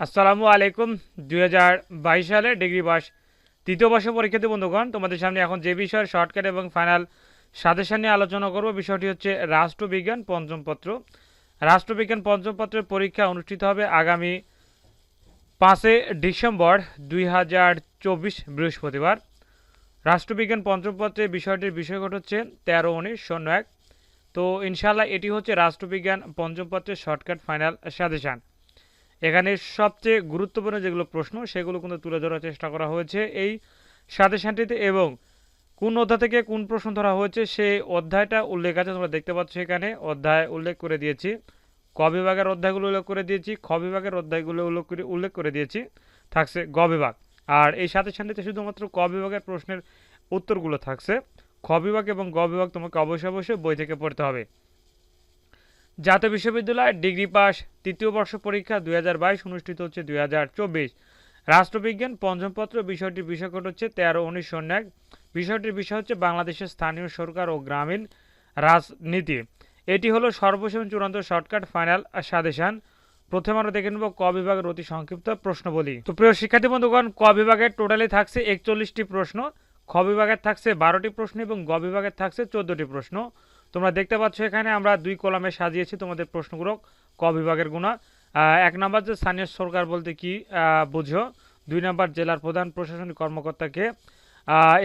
আসসালামু আলাইকুম। দুই হাজার বাইশ সালে ডিগ্রি পাস তৃতীয় বর্ষ পরীক্ষার্থী বন্ধুগণ, তোমাদের সামনে এখন যে বিষয়ের শর্টকাট এবং ফাইনাল সাজেশন নিয়ে আলোচনা করব, বিষয়টি হচ্ছে রাষ্ট্রবিজ্ঞান পঞ্চম পত্র। রাষ্ট্রবিজ্ঞান পঞ্চম পত্রের পরীক্ষা অনুষ্ঠিত হবে আগামী পাঁচে ডিসেম্বর দুই হাজার চব্বিশ বৃহস্পতিবার। রাষ্ট্রবিজ্ঞান পঞ্চম পত্রের বিষয়টির বিষয়কট হচ্ছে তেরো, উনিশ, শূন্য, এক। তো ইনশাল্লাহ এটি হচ্ছে রাষ্ট্রবিজ্ঞান পঞ্চম পত্রের শর্টকাট ফাইনাল সাজেশান। এখানে সবচেয়ে গুরুত্বপূর্ণ যেগুলো প্রশ্ন, সেগুলো কিন্তু তুলে ধরার চেষ্টা করা হয়েছে। এই সাজেশনটিতে এবং কোন অধ্যায় থেকে কোন প্রশ্ন ধরা হয়েছে, সেই অধ্যায়টা উল্লেখ আছে, তোমরা দেখতে পাচ্ছ এখানে। অধ্যায় উল্লেখ করে দিয়েছি। ক বিভাগের অধ্যায়গুলো উল্লেখ করে দিয়েছি, খ বিভাগের অধ্যায়গুলো উল্লেখ করে উল্লেখ করে দিয়েছি। থাকছে গ বিভাগ। আর এই সাজেশনটিতে শুধুমাত্র ক বিভাগের প্রশ্নের উত্তরগুলো থাকছে। খ বিভাগ এবং গ বিভাগ তোমাকে অবশ্যই অবশ্যই বই থেকে পড়তে হবে। জাতীয় বিশ্ববিদ্যালয় ডিগ্রি পাস, তৃতীয় বর্ষ পরীক্ষা দুই হাজার বাইশ অনুষ্ঠিত হচ্ছে দুই হাজার চব্বিশ। রাষ্ট্রবিজ্ঞান পঞ্চম পত্র বিষয়টির বিষয়কট হচ্ছে তেরো, উনিশ শূন্য এক বিষয়টির বিষয় হচ্ছে বাংলাদেশের স্থানীয় সরকার ও গ্রামীণ রাজনীতি। এটি হলো সর্বশেষ চূড়ান্ত শর্টকাট ফাইনাল সাদেশান প্রথমে আমরা দেখে নেব ক বিভাগের অতি সংক্ষিপ্ত প্রশ্নবলী। তো প্রিয় শিক্ষার্থী বন্ধুগণ, ক বিভাগের টোটালি থাকছে একচল্লিশটি প্রশ্ন। খ বিভাগের থাকছে বারোটি প্রশ্ন এবং গ বিভাগের থাকছে চোদ্দটি প্রশ্ন। তোমরা দেখতে পাচ্ছ এখানে আমরা দুই কলামে সাজিয়েছি তোমাদের প্রশ্নগুলো ক বিভাগের গুণা। এক নম্বর যে স্থানীয় সরকার বলতে কি বুঝো। দুই নম্বর জেলার প্রধান প্রশাসনিক কর্মকর্তাকে।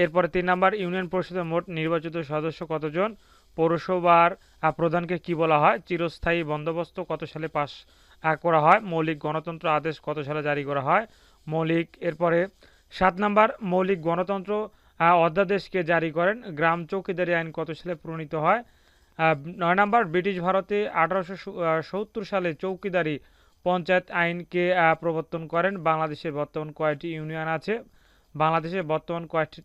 এরপরে তিন নম্বর ইউনিয়ন পরিষদের মোট নির্বাচিত সদস্য কতজন? পৌরসভার প্রধানকে কি বলা হয়? চিরস্থায়ী বন্দোবস্ত কত সালে পাশ করা হয়? মৌলিক গণতন্ত্র আদেশ কত সালে জারি করা হয়? মৌলিক, এরপরে সাত নম্বর, মৌলিক গণতন্ত্র অধ্যাদেশকে জারি করেন। গ্রাম চৌকিদারি আইন কত সালে প্রণীত হয়? নয় নম্বর, ব্রিটিশ ভারতে আঠারোশো সত্তর সালে চৌকিদারি পঞ্চায়েত আইনকে প্রবর্তন করেন। বাংলাদেশের বর্তমান কয়েকটি ইউনিয়ন আছে। বাংলাদেশের বর্তমান কয়েকটি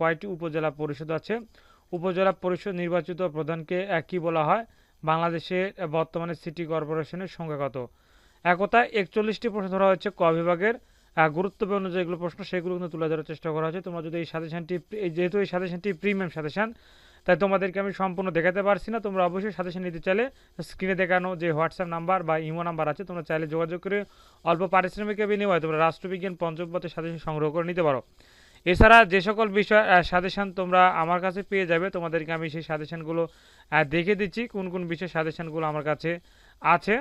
কয়েকটি উপজেলা পরিষদ আছে। উপজেলা পরিষদ নির্বাচিত প্রধানকে কি বলা হয়? বাংলাদেশে বর্তমানে সিটি কর্পোরেশনের সংখ্যা কত একতা, একচল্লিশটি প্রশ্ন ধরা হচ্ছে ক বিভাগের। গুরুত্বপূর্ণ যেগুলো প্রশ্ন, সেগুলো কিন্তু তুলে ধরার চেষ্টা করা হয়েছে। তোমরা যদি এই সাজেশনটি যেহেতু এই সাজেশনটি প্রিমিয়াম সাজেশন তাই তোমাদেরকে আমি সম্পূর্ণ দেখাতে পারছি না। তোমরা অবশ্যই সাজেশন নিতে চাইলে স্ক্রিনে দেখানো যে হোয়াটসঅ্যাপ নাম্বার বা ইমো নাম্বার আছে, তোমরা চাইলে যোগাযোগ করে অল্প পারিশ্রমিকের বিনিময়ে তোমরা রাষ্ট্রবিজ্ঞান পঞ্চম পথের সাজেশন সংগ্রহ করে নিতে পারো। এছাড়া যে সকল বিষয় সাজেশন তোমরা আমার কাছে পেয়ে যাবে, তোমাদেরকে আমি সেই সাজেশনগুলো দেখে দিচ্ছি, কোন কোন বিষয় সাজেশনগুলো আমার কাছে আছে।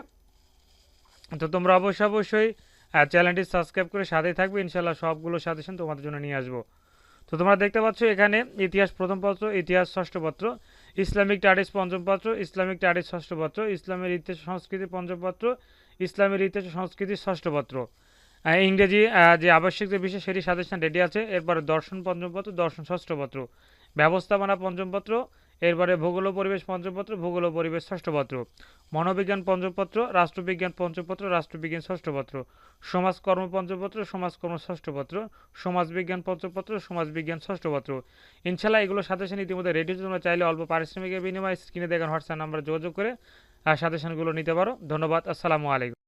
তো তোমরা অবশ্যই অবশ্যই চ্যানেলটি সাবস্ক্রাইব করে সাথেই থাকবে। ইনশাল্লাহ সবগুলো সাজেশন তোমাদের জন্য নিয়ে আসব। তো তোমরা দেখতে পাচ্ছ এখানে ইতিহাস প্রথম পত্র, ইতিহাস ষষ্ঠ পত্র, ইসলামিক টাডিস পঞ্চম পত্র, ইসলামিক টাডিস ষষ্ঠ পত্র, ইসলামের ইতিহাস সংস্কৃতি পঞ্চম পত্র, ইসলামের ইতিহাস সংস্কৃতি ষষ্ঠ পত্র। ইংরেজি যে আবশ্যিক যে বিষয় সেটি সাজেশন রেডি আছে, এরপরে দর্শন পঞ্চম পত্র, দর্শন ষষ্ঠ পত্র। ব্যবস্থাপনা পঞ্চম পত্র এরপরে ভূগোল পরিবেশ পঞ্চম পত্র ভূগোল পরিবেশ ষষ্ঠ পত্র মনোবিজ্ঞান পঞ্চম পত্র রাষ্ট্রবিজ্ঞান পঞ্চপত্র, রাষ্ট্রবিজ্ঞান ষষ্ঠ পত্র সমাজকর্ম পঞ্চপত্র, সমাজকর্ম ষষ্ঠ পত্র সমাজবিজ্ঞান পঞ্চপত্র, সমাজবিজ্ঞান ষষ্ঠ পত্র ইনশাল্লাহ এগুলো সাজেশন ইতিমধ্যে রেডি তোমরা চাইলে অল্প পারিশ্রমিকের বিনিময়ে স্ক্রিনে দেখান হোয়াটসঅ্যাপ নাম্বারে যোগাযোগ করে সাজেশনগুলো নিতে পারো। ধন্যবাদ, আসসালামু আলাইকুম।